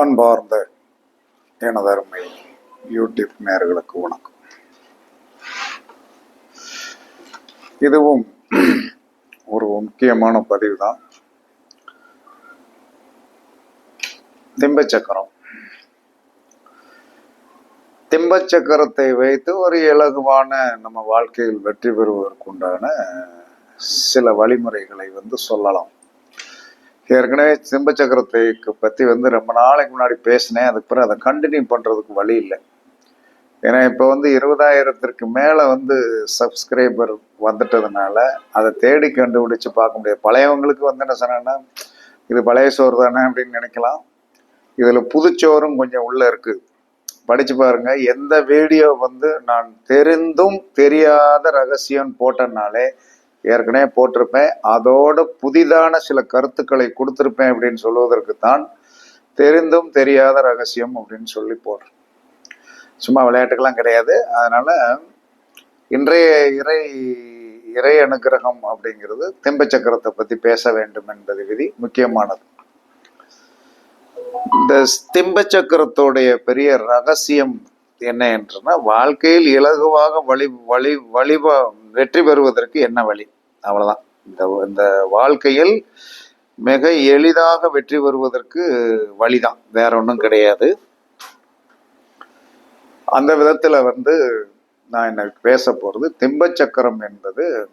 அன்பார்ந்த எனதருமை யூடியூப் நேர்களுக்கு வணக்கம். இதுவும் ஒரு முக்கியமான பதிவு தான் திம்பச்சக்கரம். திம்பச்சக்கரத்தை வைத்து ஒரு இலகுவான நம்ம வாழ்க்கையில் வெற்றி பெறுவதற்குண்டான சில வழிமுறைகளை வந்து சொல்லலாம். ஏற்கனவே சிம்ப சக்கரத்தைக்கு பற்றி வந்து ரொம்ப நாளைக்கு முன்னாடி பேசினேன். அதுக்கு பிறகு அதை கண்டினியூ பண்ணுறதுக்கு வழி இல்லை. ஏன்னா இப்போ வந்து இருபதாயிரத்திற்கு மேலே வந்து சப்ஸ்கிரைபர் வந்துட்டதுனால அதை தேடி கண்டுபிடிச்சு பார்க்க முடியாது. பழையவங்களுக்கு வந்து என்ன சொன்னேன்னா இது பழைய சோறு தானே அப்படின்னு நினைக்கலாம். இதில் புதுச்சோறும் கொஞ்சம் உள்ளே இருக்குது படித்து பாருங்க. எந்த வீடியோ வந்து நான் தெரிந்தும் தெரியாத ரகசியம் போட்டனாலே ஏற்கனவே போட்டிருப்பேன். அதோட புதிதான சில கருத்துக்களை கொடுத்துருப்பேன் அப்படின்னு சொல்வதற்கு தான் தெரிந்தும் தெரியாத ரகசியம் அப்படின்னு சொல்லி போடுறேன். சும்மா விளையாட்டுக்கெல்லாம் கிடையாது. அதனால இன்றைய இறை இறை அனுகிரகம் அப்படிங்கிறது திம்ப சக்கரத்தை பற்றி பேச வேண்டும் என்பது விதி முக்கியமானது. இந்த திம்ப சக்கரத்தோடைய பெரிய ரகசியம் என்ன என்றுனா வாழ்க்கையில் இலகுவாக வழி வழி வழிப வெற்றி பெறுவதற்கு என்ன வழி? அவ்வளவுதான். இந்த இந்த வாழ்க்கையில் மிக எளிதாக வெற்றி பெறுவதற்கு வழிதான். வேற ஒன்றும் கிடையாது. அந்த விதத்தில் வந்து நான் என்ன பேச போகிறது திம்பச்சக்கரம் என்பது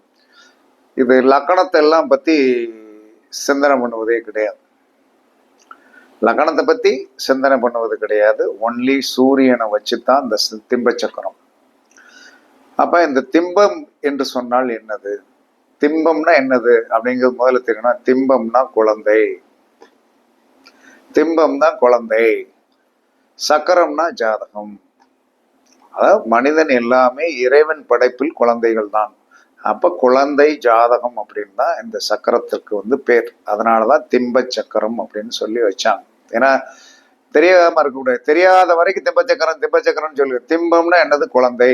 இது லக்கணத்தை எல்லாம் பற்றி சிந்தனை பண்ணுவதே கிடையாது. லக்கணத்தை பற்றி சிந்தனை பண்ணுவது கிடையாது. ஒன்லி சூரியனை வச்சு தான் இந்த சி- அப்ப இந்த திம்பம் என்று சொன்னால் என்னது? திம்பம்னா என்னது? அப்படிங்கிறது முதல்ல தெரியும்னா திம்பம்னா குழந்தை. திம்பம் தான் குழந்தை. சக்கரம்னா ஜாதகம். அதாவது மனிதன் எல்லாமே இறைவன் படைப்பில் குழந்தைகள் தான். அப்ப குழந்தை ஜாதகம் அப்படின்னு தான் இந்த சக்கரத்திற்கு வந்து பேர். அதனாலதான் திம்ப சக்கரம் அப்படின்னு சொல்லி வச்சாங்க. ஏன்னா தெரியாம இருக்கக்கூடாது தெரியாத வரைக்கும் திம்ப சக்கரம் திம்ப சக்கரம்னு சொல்லு திம்பம்னா என்னது? குழந்தை.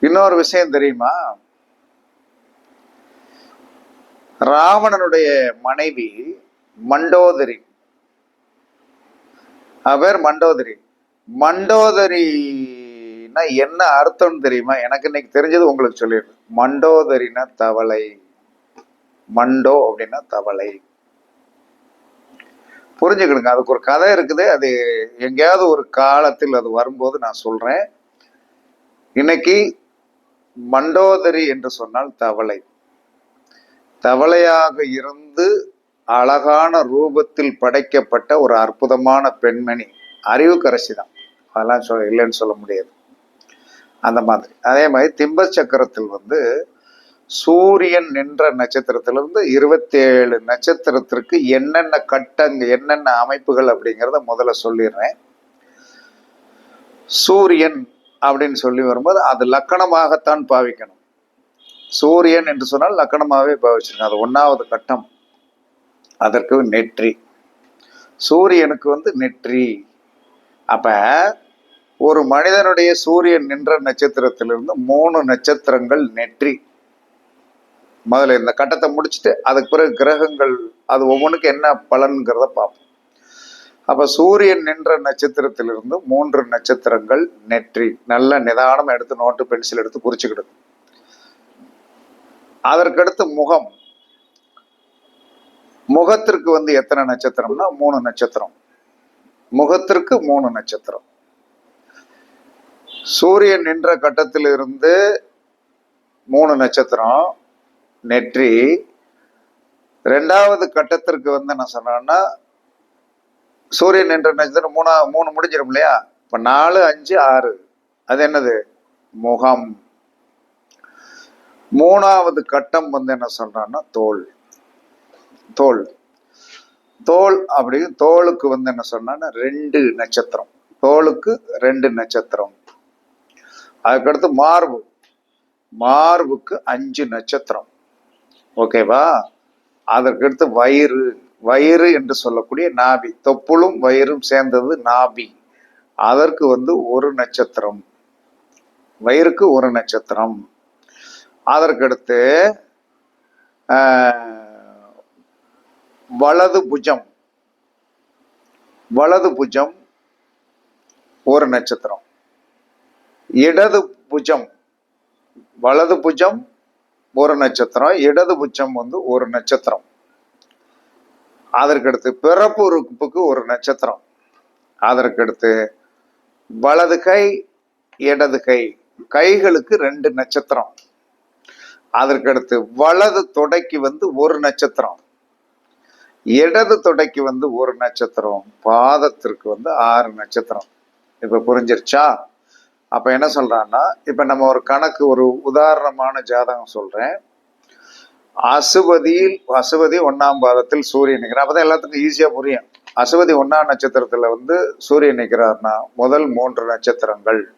இன்னொரு விஷயம் தெரியுமா? ராவணனுடைய மனைவி மண்டோதரி. அவர் மண்டோதரி. மண்டோதரினா என்ன அர்த்தம்னு தெரியுமா? எனக்கு இன்னைக்கு தெரிஞ்சது உங்களுக்கு சொல்லிடுறேன். மண்டோதரினா தவளை. மண்டோ அப்படின்னா தவளை. புரிஞ்சுக்கிடுங்க. அதுக்கு ஒரு கதை இருக்குது. அது எங்கேயாவது ஒரு காலத்தில் அது வரும்போது நான் சொல்றேன். இன்னைக்கு மண்டோதரி என்று சொன்னால் தவளை. தவளையாக இருந்து அழகான ரூபத்தில் படைக்கப்பட்ட ஒரு அற்புதமான பெண்மணி. அறிவுக்கரசி தான். அதெல்லாம் சொல்ல இல்லைன்னு சொல்ல முடியாது. அந்த மாதிரி. அதே மாதிரி திம்ப சக்கரத்தில் வந்து சூரியன் நின்ற நட்சத்திரத்திலிருந்து இருபத்தேழு நட்சத்திரத்திற்கு என்னென்ன கட்டங்க என்னென்ன அமைப்புகள் அப்படிங்கிறத முதல்ல சொல்லிடுறேன். சூரியன் அப்படின்னு சொல்லி வரும்போது அது லக்கணமாகத்தான் பாவிக்கணும். சூரியன் என்று சொன்னால் லக்கணமாகவே பாவிச்சிருக்கணும் அது ஒன்றாவது கட்டம். அதற்கு நெற்றி. சூரியனுக்கு வந்து நெற்றி. அப்ப ஒரு மனிதனுடைய சூரியன் நின்ற நட்சத்திரத்திலிருந்து மூணு நட்சத்திரங்கள் நெற்றி. முதல்ல இந்த கட்டத்தை முடிச்சுட்டு அதுக்கு பிறகு கிரகங்கள் அது ஒவ்வொன்றுக்கு என்ன பலன்கிறத பார்ப்போம். அப்ப சூரியன் நின்ற நட்சத்திரத்திலிருந்து மூன்று நட்சத்திரங்கள் நெற்றி நல்ல நிதானம் எடுத்து நோட்டு பென்சில் எடுத்து குறிச்சுக்கிடுது. அதற்கடுத்து முகம். முகத்திற்கு வந்து எத்தனை நட்சத்திரம்னா மூணு நட்சத்திரம். முகத்திற்கு மூணு நட்சத்திரம். சூரியன் நின்ற கட்டத்திலிருந்து மூணு நட்சத்திரம் நெற்றி. ரெண்டாவது கட்டத்திற்கு வந்து என்ன சொன்னேன்னா சூரியன் என்ற நட்சத்திரம் மூணா மூணு முடிஞ்சிடும் இல்லையா? இப்போ நாலு அஞ்சு ஆறு. அது என்னது? முகம். மூணாவது கட்டம் வந்து என்ன சொல்றான்னா தோல். தோல். தோல் அப்படின்னு தோலுக்கு வந்து என்ன சொன்னா ரெண்டு நட்சத்திரம். தோலுக்கு ரெண்டு நட்சத்திரம். அதுக்கடுத்து மார்பு. மார்புக்கு அஞ்சு நட்சத்திரம். ஓகேவா? அதற்கடுத்து வயிறு. வயிறு என்று சொல்லக்கூடிய நாபி. தொப்புளும் வயிறும் சேர்ந்தது நாபி. அதற்கு வந்து ஒரு நட்சத்திரம். வயிறுக்கு ஒரு நட்சத்திரம். அதற்கடுத்து வலது புஜம். வலது புஜம் ஒரு நட்சத்திரம். இடது புஜம் வலது புஜம் ஒரு நட்சத்திரம். இடது புஜம் வந்து ஒரு நட்சத்திரம். அதற்கடுத்து பிறப்பு உறுப்புக்கு ஒரு நட்சத்திரம். அதற்கடுத்து வலது கை இடது கை. கைகளுக்கு ரெண்டு நட்சத்திரம். அதற்கடுத்து வலது தொடைக்கு வந்து ஒரு நட்சத்திரம். இடது தொடைக்கு வந்து ஒரு நட்சத்திரம். பாதத்திற்கு வந்து ஆறு நட்சத்திரம். இப்ப புரிஞ்சிருச்சா? அப்ப என்ன சொல்றான்னா இப்ப நம்ம ஒரு கணக்கு ஒரு உதாரணமான ஜாதகம் சொல்றேன். அசுபதியில் அசுபதி ஒன்னாம் பாதத்தில் சூரியன் நிற்கிறார். அப்பதான் எல்லாத்துக்கும் ஈஸியா புரியும். அசுபதி ஒன்னாம் நட்சத்திரத்துல வந்து சூரியன் நிற்கிறார்னா முதல் மூன்று நட்சத்திரங்கள்.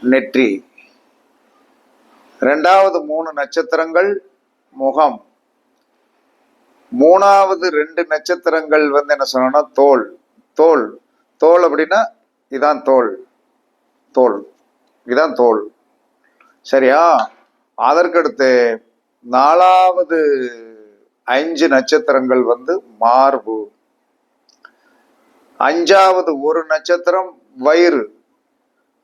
நெற்றி. ரெண்டாவது மூணு நட்சத்திரங்கள் முகம். மூணாவது ரெண்டு நட்சத்திரங்கள் வந்து என்ன சொன்னோம்னா தோல். தோல். தோல் அப்படின்னா இதான் தோல். தோல். இதான் தோல். சரியா? அதற்கடுத்து நாலாவது அஞ்சு நட்சத்திரங்கள் வந்து மார்பு. அஞ்சாவது ஒரு நட்சத்திரம் வயிறு.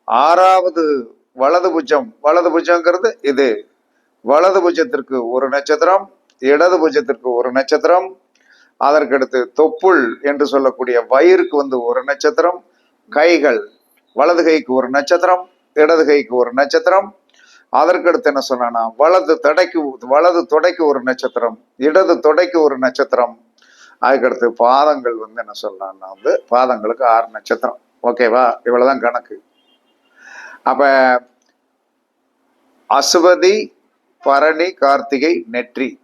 ஆறாவது வலது புஜம். வலது புஜங்கிறது இது. வலது புஜத்திற்கு ஒரு நட்சத்திரம் இடது புஜத்திற்கு ஒரு நட்சத்திரம் அதற்கடுத்து தொப்புள் என்று சொல்லக்கூடிய வயிறுக்கு வந்து ஒரு நட்சத்திரம் கைகள். வலது கைக்கு ஒரு நட்சத்திரம் இடது கைக்கு ஒரு நட்சத்திரம் அதற்கடுத்து என்ன சொன்னா வலது தடைக்கு வலது தொடைக்கு ஒரு நட்சத்திரம் இடது தொடைக்கு ஒரு நட்சத்திரம். அதுக்கடுத்து பாதங்கள் வந்து என்ன சொல்லலாம்னா வந்து பாதங்களுக்கு ஆறு நட்சத்திரம். ஓகேவா இவ்வளவுதான் கணக்கு. அப்ப அசுவதி பரணி கார்த்திகை நெற்றி.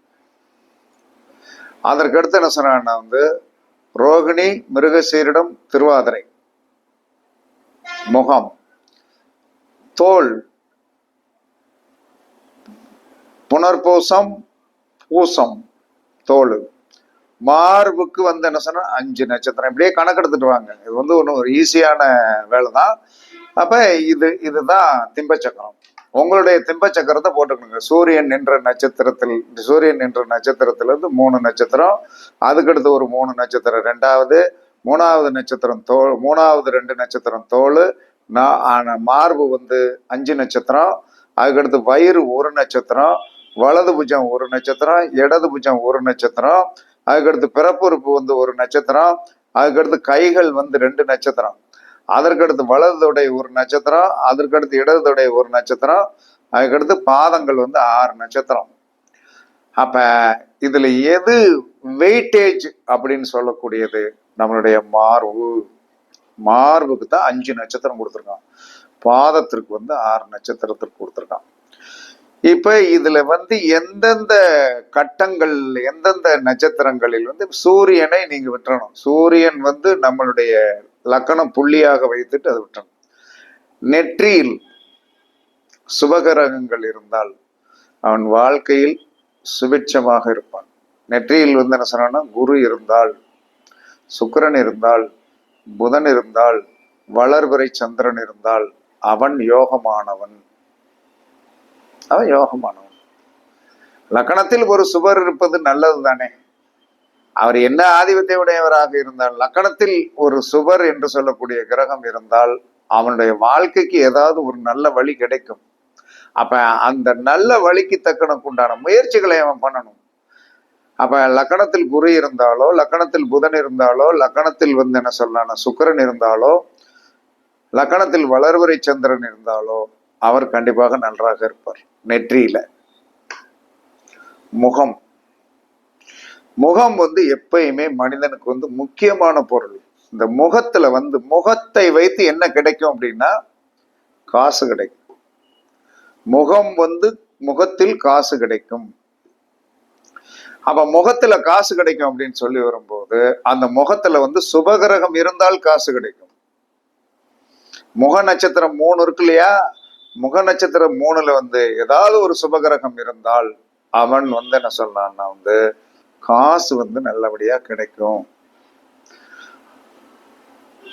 அதற்கடுத்து என்ன சொன்னா வந்து ரோகிணி மிருகசீரிடம் திருவாதிரை. முகம். தோல். புனர்பூசம் பூசம் தோல். மார்புக்கு வந்து என்ன சொன்னா அஞ்சு நட்சத்திரம். இப்படியே கணக்கெடுத்துட்டு வாங்க. இது வந்து ஒன்று ஒரு ஈஸியான வேலை தான் அப்போ இது இதுதான் திம்பச்சக்கரம். உங்களுடைய திம்பச்சக்கரத்தை போட்டுக்கணுங்க. சூரியன் நின்ற நட்சத்திரத்தில் சூரியன் நின்ற நட்சத்திரத்திலிருந்து மூணு நட்சத்திரம் அதுக்கடுத்து ஒரு மூணு நட்சத்திரம் ரெண்டாவது மூணாவது நட்சத்திரம் தோல் மூணாவது ரெண்டு நட்சத்திரம் தோல் நான் ஆன மார்பு வந்து அஞ்சு நட்சத்திரம் அதுக்கடுத்து வயிறு ஒரு நட்சத்திரம் வலது புஜம் ஒரு நட்சத்திரம் இடது புஜம் ஒரு நட்சத்திரம் அதுக்கடுத்து பிறப்புறுப்பு வந்து ஒரு நட்சத்திரம் அதுக்கடுத்து கைகள் வந்து ரெண்டு நட்சத்திரம். அதற்கடுத்து வலது ஒரு நட்சத்திரம் அதற்கடுத்து இடதுடைய ஒரு நட்சத்திரம் அதுக்கடுத்து பாதங்கள் வந்து ஆறு நட்சத்திரம். அப்ப இதுல எது வெயிட்டேஜ் அப்படின்னு சொல்லக்கூடியது? நம்மளுடைய மார்பு. மார்புக்கு தான் அஞ்சு நட்சத்திரம் கொடுத்துருக்கான். பாதத்திற்கு வந்து ஆறு நட்சத்திரத்திற்கு கொடுத்துருக்கான். இப்ப இதுல வந்து எந்தெந்த கட்டங்கள் எந்தெந்த நட்சத்திரங்களில் வந்து சூரியனை நீங்க விட்டுறணும் சூரியன் வந்து நம்மளுடைய லக்கணம் புள்ளியாக வைத்துட்டு அதை விட்டுறணும் நெற்றியில் சுபகிரகங்கள் இருந்தால் அவன் வாழ்க்கையில் சுபிட்சமாக இருப்பான். நெற்றியில் வந்து என்ன சொன்னா குரு இருந்தால் சுக்கரன் இருந்தால் புதன் இருந்தால் வளர்வரை சந்திரன் இருந்தால் அவன் யோகமானவன். அவன் யோகமானவன் லக்கணத்தில் ஒரு சுபர் இருப்பது நல்லது தானே அவர் என்ன ஆதிபத்திய உடையவராக இருந்தால் லக்கணத்தில் ஒரு சுபர் என்று சொல்லக்கூடிய கிரகம் இருந்தால் அவனுடைய வாழ்க்கைக்கு ஏதாவது ஒரு நல்ல வழி கிடைக்கும். அப்ப அந்த நல்ல வழிக்கு தக்கனக்கு உண்டான முயற்சிகளை அவன் பண்ணணும். அப்ப லக்கணத்தில் குரு இருந்தாலோ லக்கணத்தில் புதன் இருந்தாலோ லக்கணத்தில் வந்து என்ன சொல்லான சுக்கிரன் இருந்தாலோ லக்கணத்தில் வளர்வரை சந்திரன் இருந்தாலோ அவர் கண்டிப்பாக நன்றாக இருப்பார். நெற்றியில. முகம். முகம் வந்து எப்பயுமே மனிதனுக்கு வந்து முக்கியமான பொருள். இந்த முகத்துல வந்து முகத்தை வைத்து என்ன கிடைக்கும் அப்படின்னா காசு கிடைக்கும். முகம் வந்து முகத்தில் காசு கிடைக்கும். அப்ப முகத்துல காசு கிடைக்கும் அப்படின்னு சொல்லி வரும்போது அந்த முகத்துல வந்து சுபகிரகம் இருந்தால் காசு கிடைக்கும். முக நட்சத்திரம் மூணு இருக்கு இல்லையா? முக நட்சத்திரம் மூணுல வந்து ஏதாவது ஒரு சுபகிரகம் இருந்தால் அவன் வந்து என்ன சொல்றான்னா வந்து காசு வந்து நல்லபடியா கிடைக்கும்.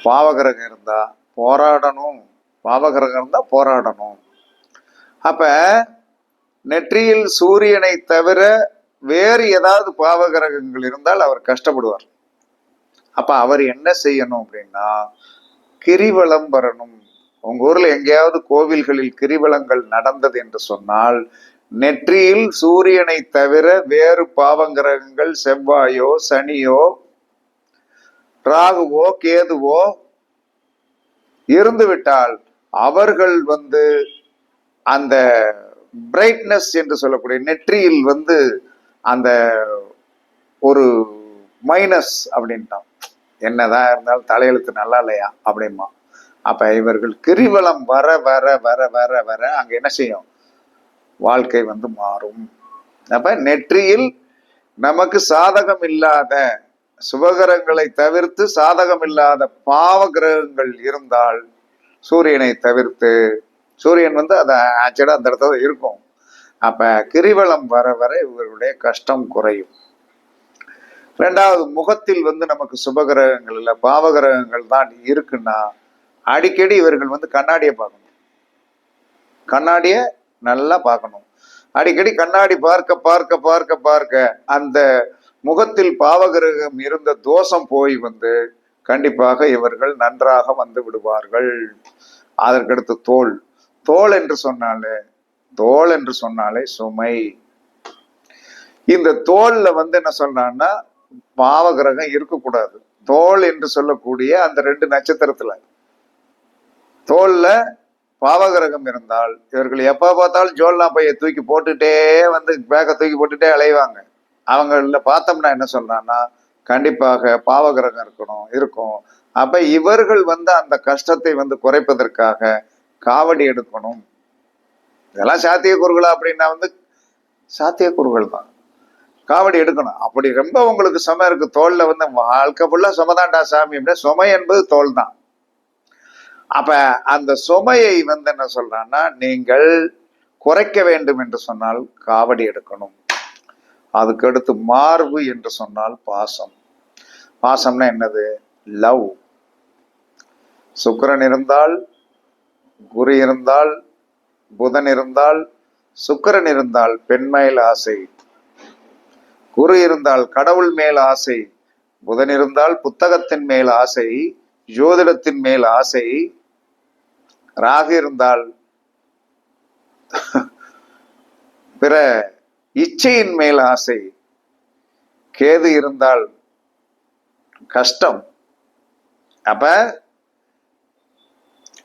பாவகிரகம் இருந்தா போராடணும். பாவகிரகம் இருந்தா போராடணும். அப்ப நெற்றியில் சூரியனை தவிர வேறு ஏதாவது பாவகிரகங்கள் இருந்தால் அவர் கஷ்டப்படுவார். அப்ப அவர் என்ன செய்யணும் அப்படின்னா கிரிவலம் வரணும். உங்க ஊர்ல எங்கேயாவது கோவில்களில் கிரிவலங்கள் நடந்தது என்று சொன்னால் நெற்றியில் சூரியனை தவிர வேறு பாவங்கிரகங்கள் செவ்வாயோ சனியோ ராகுவோ கேதுவோ இருந்து விட்டால் அவர்கள் வந்து அந்த பிரைட்னஸ் என்று சொல்லக்கூடிய நெற்றியில் வந்து அந்த ஒரு மைனஸ் அப்படின்ட்டான். என்னதான் இருந்தாலும் தலையெழுத்து நல்லா இல்லையா? அப்படிமா அப்ப இவர்கள் கிரிவலம் வர வர வர வர வர அங்க என்ன செய்யும்? வாழ்க்கை வந்து மாறும். அப்ப நெற்றியில் நமக்கு சாதகம் இல்லாத சுபகரங்களை தவிர்த்து சாதகம் இல்லாத பாவ கிரகங்கள் இருந்தால் சூரியனை தவிர்த்து சூரியன் வந்து அதை ஆக்சுவலாக அந்த இடத்துல இருக்கும். அப்ப கிரிவலம் வர வர இவர்களுடைய கஷ்டம் குறையும். ரெண்டாவது முகத்தில் வந்து நமக்கு சுபகிரகங்கள் இல்லை பாவகிரகங்கள் தான் இருக்குன்னா அடிக்கடி இவர்கள் வந்து கண்ணாடியை பார்க்கணும். கண்ணாடியை நல்லா பார்க்கணும். அடிக்கடி கண்ணாடி பார்க்க பார்க்க பார்க்க பார்க்க அந்த முகத்தில் பாவகிரகம் இருந்த தோஷம் போய் வந்து கண்டிப்பாக இவர்கள் நன்றாக வந்து விடுவார்கள். அதற்கடுத்து தோல். தோல் என்று சொன்னாலே தோல் என்று சொன்னாலே சுமை. இந்த தோல்ல வந்து என்ன சொல்றான்னா பாவகிரகம் இருக்கக்கூடாது. தோல் என்று சொல்லக்கூடிய அந்த ரெண்டு நட்சத்திரத்துல தோல்ல பாவகிரகம் இருந்தால் இவர்கள் எப்ப பார்த்தாலும் ஜோல்னா பைய தூக்கி போட்டுட்டே வந்து பேக்கை தூக்கி போட்டுட்டே அலைவாங்க. அவங்கள பார்த்தோம்னா என்ன சொல்றான்னா கண்டிப்பாக பாவகிரகம் இருக்கணும் இருக்கும். அப்ப இவர்கள் வந்து அந்த கஷ்டத்தை வந்து குறைப்பதற்காக காவடி எடுக்கணும். இதெல்லாம் சாத்தியக்கூறுகளா அப்படின்னா வந்து சாத்தியக்கூறுகள் தான். காவடி எடுக்கணும். அப்படி ரொம்ப உங்களுக்கு சுமை இருக்கு தோல்ல வந்து வாழ்க்கை ஃபுல்லா சுமதாண்டா சாமி. அப்படின்னா சுமை என்பது தோல் தான் அப்ப அந்த சுமையை வந்து என்ன சொல்றான்னா நீங்கள் குறைக்க வேண்டும் என்று சொன்னால் காவடி எடுக்கணும். அதுக்கு அடுத்து மார்பு என்று சொன்னால் பாசம். பாசம்னா என்னது? லவ். சுக்கரன் இருந்தால் குரு இருந்தால் புதன் இருந்தால் சுக்கரன் இருந்தால் பெண்மேல் ஆசை. குரு இருந்தால் கடவுள் மேல் ஆசை. புதன் இருந்தால் புத்தகத்தின் மேல் ஆசை. ஜோதிடத்தின் மேல் ஆசை. ராகு இருந்தால் பிற இச்சையின் மேல் ஆசை கேது இருந்தால் கஷ்டம். அப்ப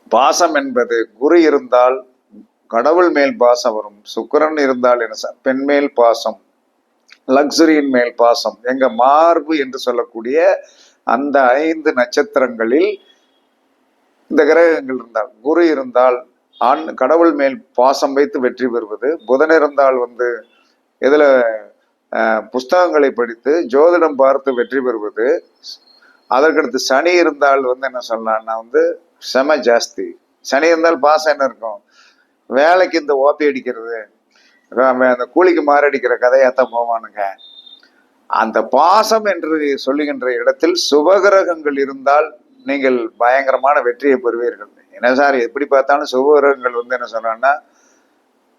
பாசம் என்பது குரு இருந்தால் கடவுள் மேல் பாசம் வரும் சுக்கிரன் இருந்தால் என்ன பெண் மேல் பாசம் லக்ஸரியின் மேல் பாசம் எங்க மார்பு என்று சொல்லக்கூடிய அந்த ஐந்து நட்சத்திரங்களில் இந்த கிரகங்கள் இருந்தால் குரு இருந்தால் ஆண் கடவுள் மேல் பாசம் வைத்து வெற்றி பெறுவது புதன் இருந்தால் வந்து இதில் புஸ்தகங்களை படித்து ஜோதிடம் பார்த்து வெற்றி பெறுவது. அதற்கடுத்து சனி இருந்தால் வந்து என்ன சொல்லலாம்னா வந்து செம ஜாஸ்தி. சனி இருந்தால் பாசம் என்ன இருக்கும்? வேலைக்கு இந்த ஓப்பி அடிக்கிறது அந்த கூலிக்கு மாரடிக்கிற கதையாத்தான் போவானுங்க. அந்த பாசம் என்று சொல்லுகின்ற இடத்தில் சுபகிரகங்கள் இருந்தால் நீங்கள் பயங்கரமான வெற்றியை பெறுவீர்கள். என்ன சார் எப்படி பார்த்தாலும் சுபகிரகங்கள் வந்து என்ன சொன்னான்னா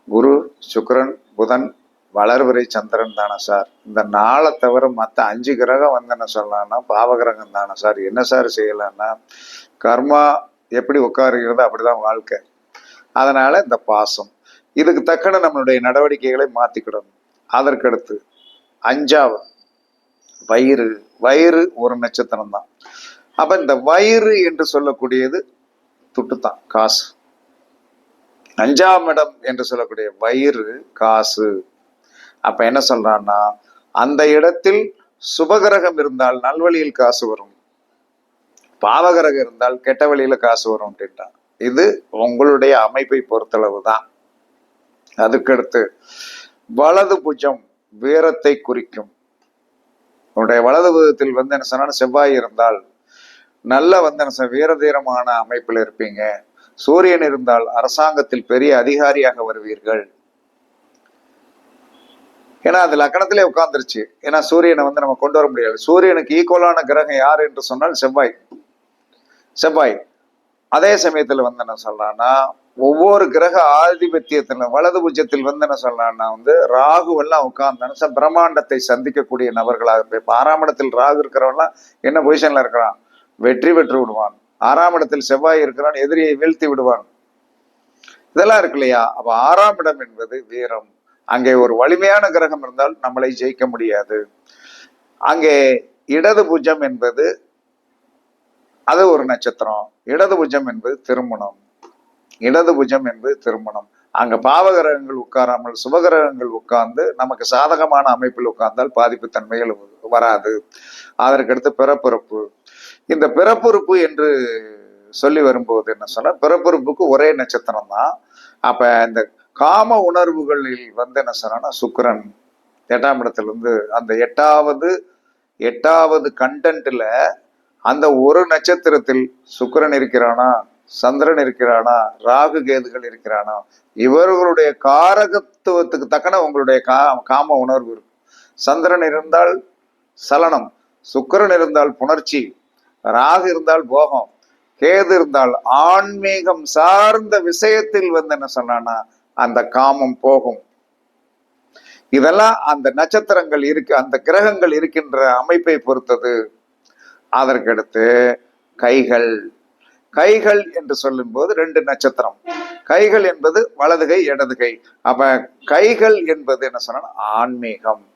குரு சுக்கரன் புதன் வளர்வரை சந்திரன் தானே சார். இந்த நாளை தவிர மற்ற அஞ்சு கிரகம் வந்து என்ன சொல்லலாம்னா பாவகிரகம் தானே சார். என்ன சார் செய்யலான்னா கர்மா எப்படி உட்காருகிறதோ அப்படிதான் வாழ்க்கை. அதனால இந்த பாசம். இதுக்கு தக்கன நம்மளுடைய நடவடிக்கைகளை மாத்திக்கிடணும். அதற்கடுத்து அஞ்சாவது வயிறு. வயிறு ஒரு நட்சத்திரம் தான் அப்ப இந்த வயிறு என்று சொல்லக்கூடியது துட்டுத்தான் காசு. அஞ்சாம் இடம் என்று சொல்லக்கூடிய வயிறு காசு. அப்ப என்ன சொல்றான்னா அந்த இடத்தில் சுபகிரகம் இருந்தால் நல்வழியில் காசு வரும். பாவகிரகம் இருந்தால் கெட்ட வழியில காசு வரும் அப்படின்ட்டான். இது உங்களுடைய அமைப்பை பொறுத்தளவு தான் அதுக்கடுத்து வலது புஜம் வீரத்தை குறிக்கும். உன்னுடைய வலது புஜத்தில் வந்து என்ன சொன்னா செவ்வாய் இருந்தால் நல்ல வந்தன வீரதீரமான அமைப்பில் இருப்பீங்க. சூரியன் இருந்தால் அரசாங்கத்தில் பெரிய அதிகாரியாக வருவீர்கள். ஏன்னா அது லக்கணத்திலே உட்கார்ந்துருச்சு. ஏன்னா சூரியனை வந்து நம்ம கொண்டு வர முடியாது. சூரியனுக்கு ஈக்குவலான கிரகம் யார் என்று சொன்னால் செவ்வாய். செவ்வாய். அதே சமயத்துல வந்து என்ன சொல்றான்னா ஒவ்வொரு கிரக ஆதிபத்தியத்தில் வலது புஜத்தில் வந்து என்ன சொல்றான்னா வந்து ராகுவெல்லாம் உட்கார்ந்தான பிரம்மாண்டத்தை சந்திக்கக்கூடிய நபர்களாக இருப்பேன் இப்ப ஆறாம் இடத்தில் ராகு இருக்கிறவெல்லாம் என்ன பொசிஷன்ல இருக்கிறான்? வெற்றி பெற்று விடுவான். ஆறாம் இடத்தில் செவ்வாய் இருக்கிறான் எதிரியை வீழ்த்தி விடுவான். இதெல்லாம் இருக்கு இல்லையா? அப்ப ஆறாம் இடம் என்பது வீரம். அங்கே ஒரு வலிமையான கிரகம் இருந்தால் நம்மளை ஜெயிக்க முடியாது. அங்கே இடது புஜம் என்பது அது ஒரு நட்சத்திரம். இடது புஜம் என்பது திருமணம். இடது புஜம் என்பது திருமணம். அங்க பாவகிரகங்கள் உட்காராமல் சுபகிரகங்கள் உட்கார்ந்து நமக்கு சாதகமான அமைப்பில் உட்கார்ந்தால் பாதிப்பு தன்மைகள் வராது. அதற்கடுத்து பிறப்பிறப்பு. இந்த பிறப்புறுப்பு என்று சொல்லி வரும்போது என்ன சொன்னா பிறப்புறுப்புக்கு ஒரே நட்சத்திரம் தான். அப்ப இந்த காம உணர்வுகளில் வந்து என்ன சொன்னா சுக்கிரன் எட்டாம் இடத்துல இருந்து அந்த எட்டாவது எட்டாவது கண்டென்ட்ல அந்த ஒரு நட்சத்திரத்தில் சுக்கிரன் இருக்கிறானா சந்திரன் இருக்கிறானா ராகு கேதுகள் இருக்கிறானா இவர்களுடைய காரகத்துவத்துக்கு தக்கன உங்களுடைய கா காம உணர்வு இருக்கும் சந்திரன் இருந்தால் சலனம் சுக்கிரன் இருந்தால் புணர்ச்சி ராகு இருந்தால் போகம் கேது இருந்தால் ஆன்மீகம் சார்ந்த விஷயத்தில் வந்து என்ன சொன்னான்னா அந்த காமம் போகும். இதெல்லாம் அந்த நட்சத்திரங்கள் இருக்கு அந்த கிரகங்கள் இருக்கின்ற அமைப்பை பொறுத்தது. அதற்கடுத்து கைகள். கைகள் என்று சொல்லும்போது ரெண்டு நட்சத்திரம். கைகள் என்பது வலது கை கை. அப்ப கைகள் என்பது என்ன சொன்னா ஆன்மீகம்.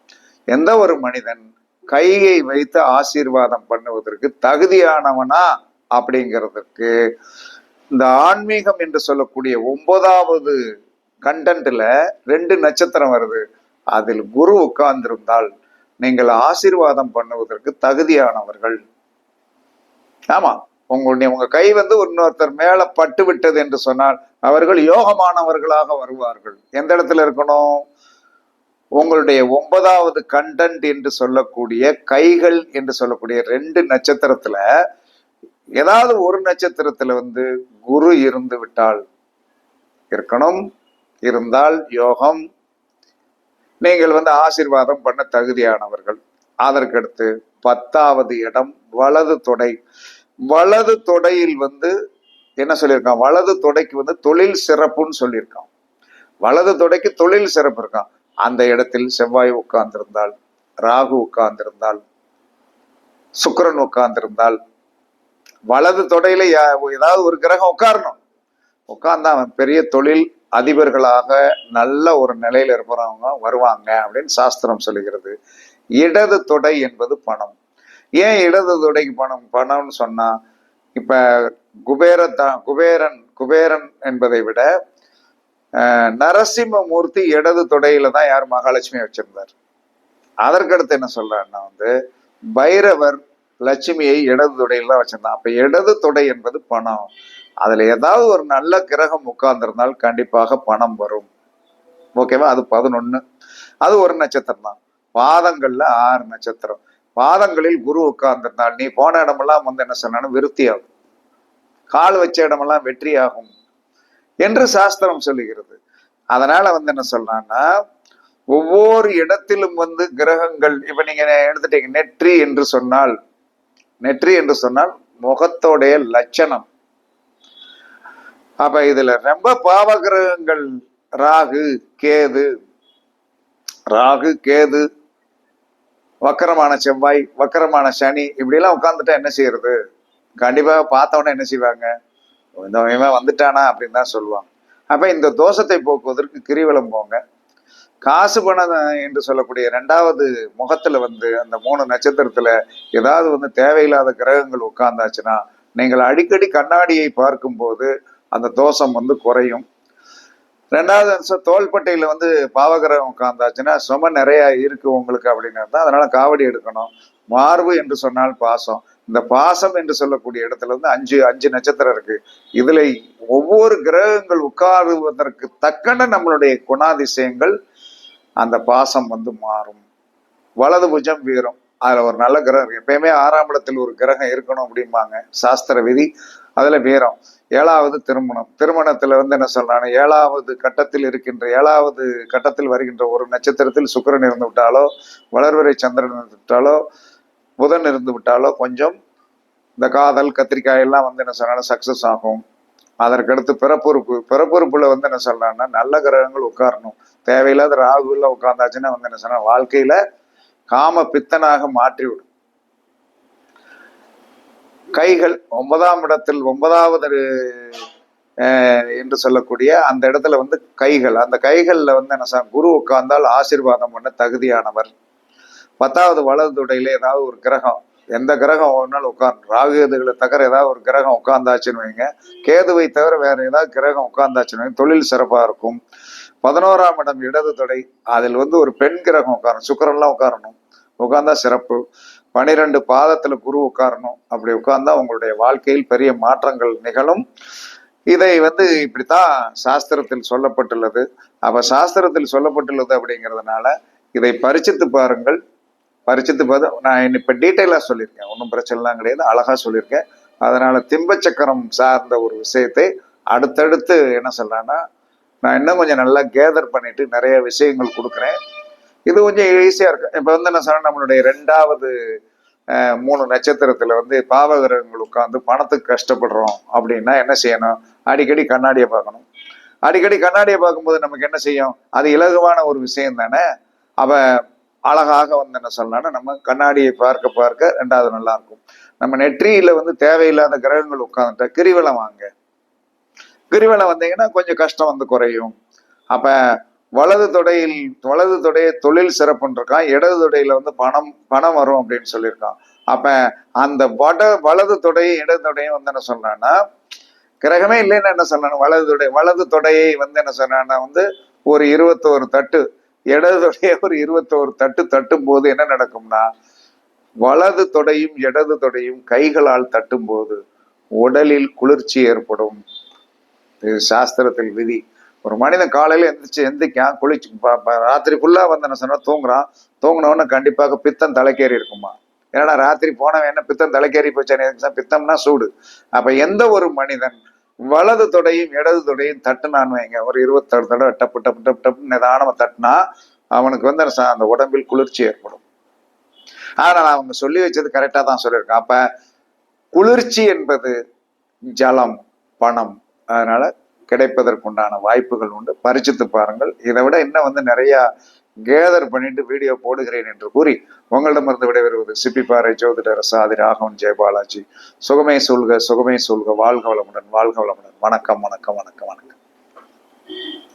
எந்த ஒரு மனிதன் கையை வைத்து ஆசீர்வாதம் பண்ணுவதற்கு தகுதியானவனா அப்படிங்கிறதுக்கு இந்த ஆன்மீகம் என்று சொல்லக்கூடிய ஒன்பதாவது கண்டென்ட்ல ரெண்டு நட்சத்திரம் வருது. அதில் குரு உட்கார்ந்திருந்தால் நீங்கள் ஆசீர்வாதம் பண்ணுவதற்கு தகுதியானவர்கள். ஆமா உங்களுடைய உங்க கை வந்து இன்னொருத்தர் மேல பட்டு விட்டது என்று சொன்னால் அவர்கள் யோகமானவர்களாக வருவார்கள். எந்த இடத்துல இருக்கணும்? உங்களுடைய ஒன்பதாவது கண்டன்ட் என்று சொல்லக்கூடிய கைகள் என்று சொல்லக்கூடிய ரெண்டு நட்சத்திரத்துல ஏதாவது ஒரு நட்சத்திரத்துல வந்து குரு இருந்து விட்டால் இருக்கணும் இருந்தால் யோகம். நீங்கள் வந்து ஆசீர்வாதம் பண்ண தகுதியானவர்கள். அதற்கடுத்து பத்தாவது இடம் வலது தொடை. வலது தொடையில் வந்து என்ன சொல்லியிருக்கான்? வலது தொடைக்கு வந்து தொழில் சிறப்புன்னு சொல்லியிருக்கான். வலது தொடைக்கு தொழில் சிறப்பு இருக்கான். அந்த இடத்தில் செவ்வாய் உட்கார்ந்திருந்தால் ராகு உட்கார்ந்திருந்தால் சுக்கரன் உட்கார்ந்திருந்தால் வலது தொடையில ஏதாவது ஒரு கிரகம் உட்காரணும். உட்கார்ந்தா அவன் பெரிய தொழில் அதிபர்களாக நல்ல ஒரு நிலையில இருப்பவங்க வருவாங்க அப்படின்னு சாஸ்திரம் சொல்லுகிறது. இடது தொடை என்பது பணம். ஏன் இடது தொடைக்கு பணம்? பணம்னு சொன்னா இப்ப குபேர தான் குபேரன் குபேரன் என்பதை விட நரசிம்மமூர்த்தி இடது தொடையில தான் யார் மகாலட்சுமி வச்சிருந்தார். அதற்கடுத்து என்ன சொல்றாருன்னா வந்து பைரவர் லட்சுமியை இடது தொடையில தான் வச்சிருந்தான். அப்ப இடது தொடை என்பது பணம். அதுல ஏதாவது ஒரு நல்ல கிரகம் உட்கார்ந்திருந்தால் கண்டிப்பாக பணம் வரும். ஓகேவா? அது பதினொன்னு. அது ஒரு நட்சத்திரம் தான். பாதங்கள்ல ஆறு நட்சத்திரம். பாதங்களில் குரு உட்கார்ந்திருந்தால் நீ போன இடமெல்லாம் வந்து என்ன சொன்னாலும் விருத்தி ஆகும் கால் வச்ச இடமெல்லாம் வெற்றி ஆகும் என்று சாஸ்திரம் சொல்லுகிறது. அதனால வந்து என்ன சொல்றான்னா ஒவ்வொரு இடத்திலும் வந்து கிரகங்கள் இப்ப நீங்க எடுத்துட்டீங்க நெற்றி என்று சொன்னால் நெற்றி என்று சொன்னால் முகத்தோடைய லட்சணம். அப்ப இதுல ரொம்ப பாவ கிரகங்கள் ராகு கேது ராகு கேது வக்கரமான செவ்வாய் வக்கரமான சனி இப்படி எல்லாம் உட்கார்ந்துட்டா என்ன செய்யறது? கண்டிப்பா பார்த்தவொடனே என்ன செய்வாங்க? இந்த இவன் வந்துட்டானா அப்படின்னு தான் சொல்லுவாங்க. அப்ப இந்த தோஷத்தை போக்குவதற்கு கிரிவலம் போங்க. காசு பணம் என்று சொல்லக்கூடிய ரெண்டாவது முகத்துல வந்து அந்த மூணு நட்சத்திரத்துல ஏதாவது வந்து தேவையில்லாத கிரகங்கள் உட்கார்ந்தாச்சுன்னா நீங்கள் அடிக்கடி கண்ணாடியை பார்க்கும்போது அந்த தோஷம் வந்து குறையும். ரெண்டாவது அம்சம் தோள்பட்டையில வந்து பாவகிரகம் உட்கார்ந்தாச்சுன்னா சும நிறைய இருக்கு உங்களுக்கு அப்படின்னு இருந்தா அதனால காவடி எடுக்கணும். மார்பு என்று சொன்னால் பாசம். இந்த பாசம் என்று சொல்லக்கூடிய இடத்துல வந்து அஞ்சு அஞ்சு நட்சத்திரம் இருக்கு. இதுல ஒவ்வொரு கிரகங்கள் உட்காருவதற்கு தக்கன நம்மளுடைய குணாதிசயங்கள் அந்த பாசம் வந்து மாறும். வலது புஜம் வீரம். அதுல ஒரு நல்ல கிரகம் எப்பயுமே ஆறாம் இடத்தில் ஒரு கிரகம் இருக்கணும் அப்படிம்பாங்க. சாஸ்திர விதி. அதுல வீரம். ஏழாவது திருமணம். திருமணத்துல வந்து என்ன சொல்றாங்க ஏழாவது கட்டத்தில் இருக்கின்ற ஏழாவது கட்டத்தில் வருகின்ற ஒரு நட்சத்திரத்தில் சுக்கிரன் இருந்து விட்டாலோ வளர்வரை சந்திரன் இருந்து விட்டாலோ புதன் இருந்து விட்டாலோ கொஞ்சம் இந்த காதல் கத்திரிக்காய் எல்லாம் வந்து என்ன சொன்னாலும் சக்சஸ் ஆகும். அதற்கடுத்து பிறப்புறுப்பு பிறப்புறுப்புல வந்து என்ன சொல்லலாம்னா நல்ல கிரகங்கள் உட்காரணும். தேவையில்லாத ராகுல உட்கார்ந்தாச்சுன்னா வந்து என்ன சொன்னா வாழ்க்கையில காம பித்தனாக மாற்றி விடும் கைகள் ஒன்பதாம் இடத்தில் ஒன்பதாவது அஹ், என்று சொல்லக்கூடிய அந்த இடத்துல வந்து கைகள். அந்த கைகள்ல வந்து என்ன சார் குரு உட்கார்ந்தால் ஆசீர்வாதம் பண்ண தகுதியானவர். பத்தாவது வலது துடையில ஏதாவது ஒரு கிரகம் எந்த கிரகம் ஒன்றாலும் உட்காந்து ராகு கேதுகளை தவிர ஏதாவது ஒரு கிரகம் உட்காந்தாச்சுன்னு வைங்க. கேதுவை தவிர வேற ஏதாவது கிரகம் உட்கார்ந்தாச்சுன்னு வைங்க. தொழில் சிறப்பா இருக்கும். பதினோராம் இடம் இடது தொடை அதில் வந்து ஒரு பெண் கிரகம் உட்காரணும். சுக்கரன்லாம் உட்காரணும். உட்கார்ந்தா சிறப்பு. பனிரெண்டு பாதத்துல குரு உட்காரணும். அப்படி உட்கார்ந்தா உங்களுடைய வாழ்க்கையில் பெரிய மாற்றங்கள் நிகழும். இதை வந்து இப்படித்தான் சாஸ்திரத்தில் சொல்லப்பட்டுள்ளது. அப்ப சாஸ்திரத்தில் சொல்லப்பட்டுள்ளது அப்படிங்கிறதுனால இதை பரிச்சித்து பாருங்கள். பரிச்சித்து பார்த்து நான் இப்போ டீட்டெயிலாக சொல்லியிருக்கேன். ஒன்றும் பிரச்சனைலாம் கிடையாது. அழகாக சொல்லியிருக்கேன். அதனால் திம்பச்சக்கரம் சார்ந்த ஒரு விஷயத்தை அடுத்தடுத்து என்ன சொல்கிறேன்னா நான் இன்னும் கொஞ்சம் நல்லா கேதர் பண்ணிட்டு நிறைய விஷயங்கள் கொடுக்குறேன். இது கொஞ்சம் ஈஸியாக இருக்கு இப்போ வந்து என்ன சொன்னால் நம்மளுடைய ரெண்டாவது மூணு நட்சத்திரத்தில் வந்து பாவகிரகங்கள் உட்காந்து பணத்துக்கு கஷ்டப்படுறோம் அப்படின்னா என்ன செய்யணும்? அடிக்கடி கண்ணாடியை பார்க்கணும். அடிக்கடி கண்ணாடியை பார்க்கும்போது நமக்கு என்ன செய்யும்? அது இலகுவான ஒரு விஷயம் தானே? அவ அழகாக வந்து என்ன சொல்லலாம்னா நம்ம கண்ணாடியை பார்க்க பார்க்க ரெண்டாவது நல்லா இருக்கும் நம்ம நெற்றியில வந்து தேவையில்லாத கிரகங்கள் உட்காந்துட்டா கிரிவலம் வாங்க. கிரிவலம் வந்தீங்கன்னா கொஞ்சம் கஷ்டம் வந்து குறையும். அப்ப வலது தொடையில் வலது தொடைய தொழில் சிறப்புன்னு இருக்கான் இடது தொடையில வந்து பணம் பணம் வரும் அப்படின்னு சொல்லியிருக்கான். அப்ப அந்த வட வலது தொடையும் இடது தொடையும் வந்து என்ன சொல்றான்னா கிரகமே இல்லைன்னு என்ன சொல்றான் வலது தொடை வலது தொடையை வந்து என்ன சொல்றான்னா வந்து ஒரு இருபத்தோரு தட்டு இடது ஒரு இருபத்தோரு தட்டு தட்டும் போது என்ன நடக்கும்னா வலது தொடையும் இடது தொடையும் கைகளால் தட்டும் போது உடலில் குளிர்ச்சி ஏற்படும். இது சாஸ்திரத்தில் விதி. ஒரு மனிதன் காலையில எந்திரிச்சு எந்திரிக்கான் குளிச்சு ராத்திரி ஃபுல்லா வந்து என்ன சொன்னா தூங்குறான். தூங்கினவொன்னு கண்டிப்பாக பித்தம் தலைக்கேறி இருக்குமா? ஏன்னா ராத்திரி போனவன் என்ன பித்தம் தலைக்கேறி போச்சானே பித்தம்னா சூடு. அப்ப எந்த ஒரு மனிதன் வலது தொடையும் இடது தொடையும் தட்டுனான்னு வைங்க. ஒரு இருபத்தாறு தடவை டப்பு டப்பு டப்பு டப்பு நிதானமாக தட்டுனா அவனுக்கு வந்து அந்த அந்த உடம்பில் குளிர்ச்சி ஏற்படும். ஆனால் அவங்க சொல்லி வச்சது கரெக்டா தான் சொல்லியிருக்கான் அப்ப குளிர்ச்சி என்பது ஜலம் பணம். அதனால கிடைப்பதற்குண்டான வாய்ப்புகள் உண்டு. பரிச்சித்து பாருங்கள். இதை விட இன்னும் வந்து நிறைய கேதர் பண்ணிட்டு வீடியோ போடுகிறேன் என்று கூறி உங்களிடமிருந்து விடைபெறுவது சிப்பிப்பாறை ஜோதிடர் சாதி ராகவன் ஜெயபாலாஜி சுகமே சொல்க சுகமே சொல்க. வாழ்க வளமுடன் வாழ்க வளமுடன். வணக்கம் வணக்கம் வணக்கம் வணக்கம்.